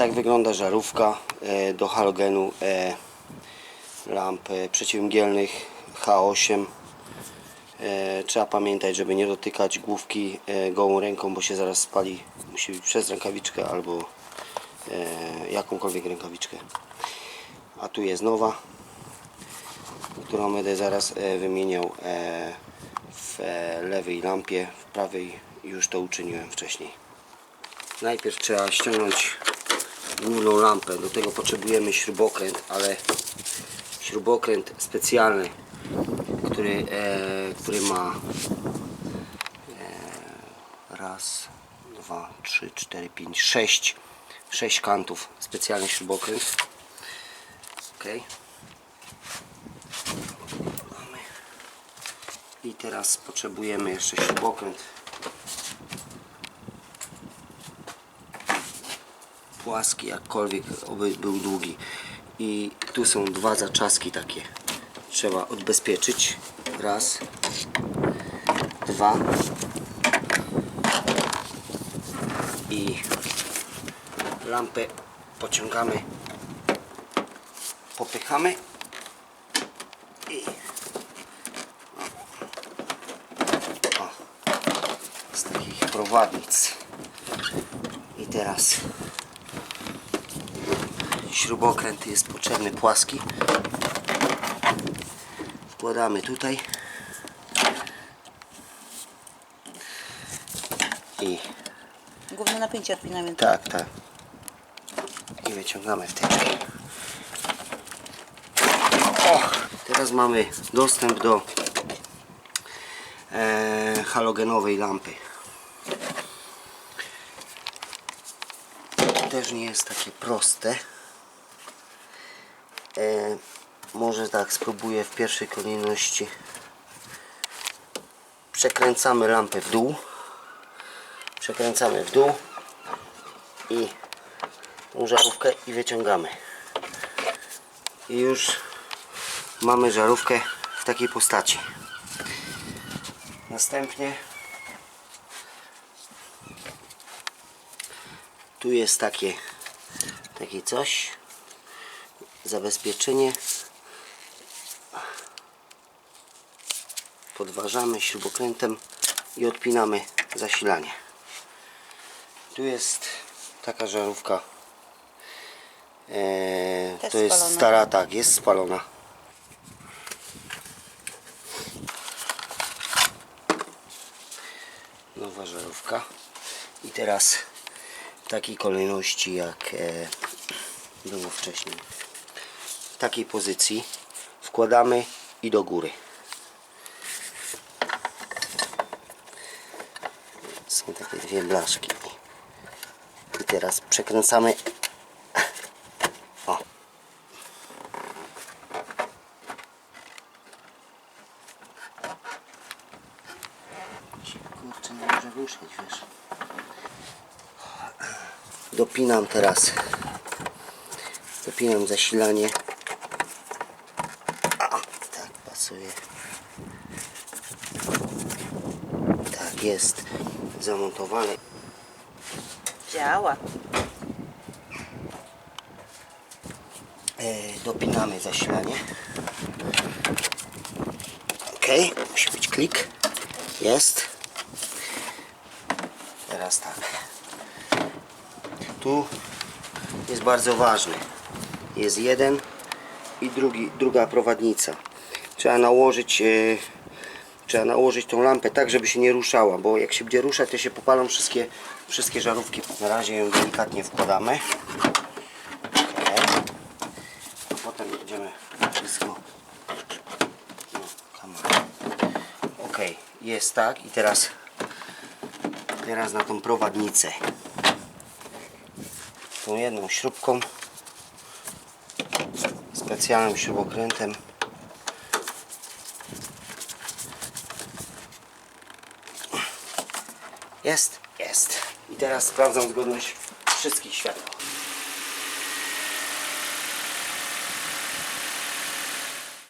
tak wygląda żarówka e, do halogenu e, lamp e, przeciwmgielnych H8. E, Trzeba pamiętać, żeby nie dotykać główki gołą ręką, bo się zaraz spali. Musi być przez rękawiczkę albo jakąkolwiek rękawiczkę. A tu jest nowa, którą będę zaraz wymieniał w lewej lampie, w prawej już to uczyniłem wcześniej. Najpierw trzeba ściągnąć główną lampę. Do tego potrzebujemy śrubokręt, ale śrubokręt specjalny, który, e, który ma e, raz, dwa, trzy, cztery, pięć, sześć, sześć kantów. Specjalny śrubokręt. Ok. I teraz potrzebujemy jeszcze śrubokręt płaski, jakkolwiek oby był długi. I tu są dwa zaczaski takie. Trzeba odbezpieczyć. Raz, dwa. I lampę pociągamy, popychamy i o, z takich prowadnic. I teraz śrubokręt jest potrzebny płaski. Wkładamy tutaj. I Główne napięcie odpinamy. tak, tak. I wyciągamy wtyczkę o, teraz mamy dostęp do e, halogenowej lampy. Też nie jest takie proste E, może tak spróbuję w pierwszej kolejności. Przekręcamy lampę w dół. Przekręcamy w dół i tą żarówkę i wyciągamy. I już mamy żarówkę w takiej postaci. Następnie tu jest takie takie coś zabezpieczenie. Podważamy śrubokrętem i odpinamy zasilanie. Tu jest taka żarówka. Eee, to jest spalona. stara, tak, jest spalona. Nowa żarówka. I teraz w takiej kolejności jak e, było wcześniej takiej pozycji wkładamy i do góry. Są takie dwie blaszki. I teraz przekręcamy. O. Kurczę nie może ruszyć wiesz. Dopinam teraz. Dopinam zasilanie a, tak pasuje tak jest zamontowane. Działa. e, dopinamy zasilanie ok musi być klik. Jest. Teraz tak. Tu jest bardzo ważny. Jest jeden i drugi, druga prowadnica. Trzeba nałożyć e, trzeba nałożyć tą lampę tak żeby się nie ruszała bo jak się będzie ruszać to się popalą wszystkie, wszystkie żarówki. Na razie ją delikatnie wkładamy. A potem będziemy wszystko no, ok jest tak. I teraz teraz na tą prowadnicę. Tą jedną śrubką. Specjalnym śrubokrętem jest, jest. I teraz sprawdzam zgodność wszystkich światła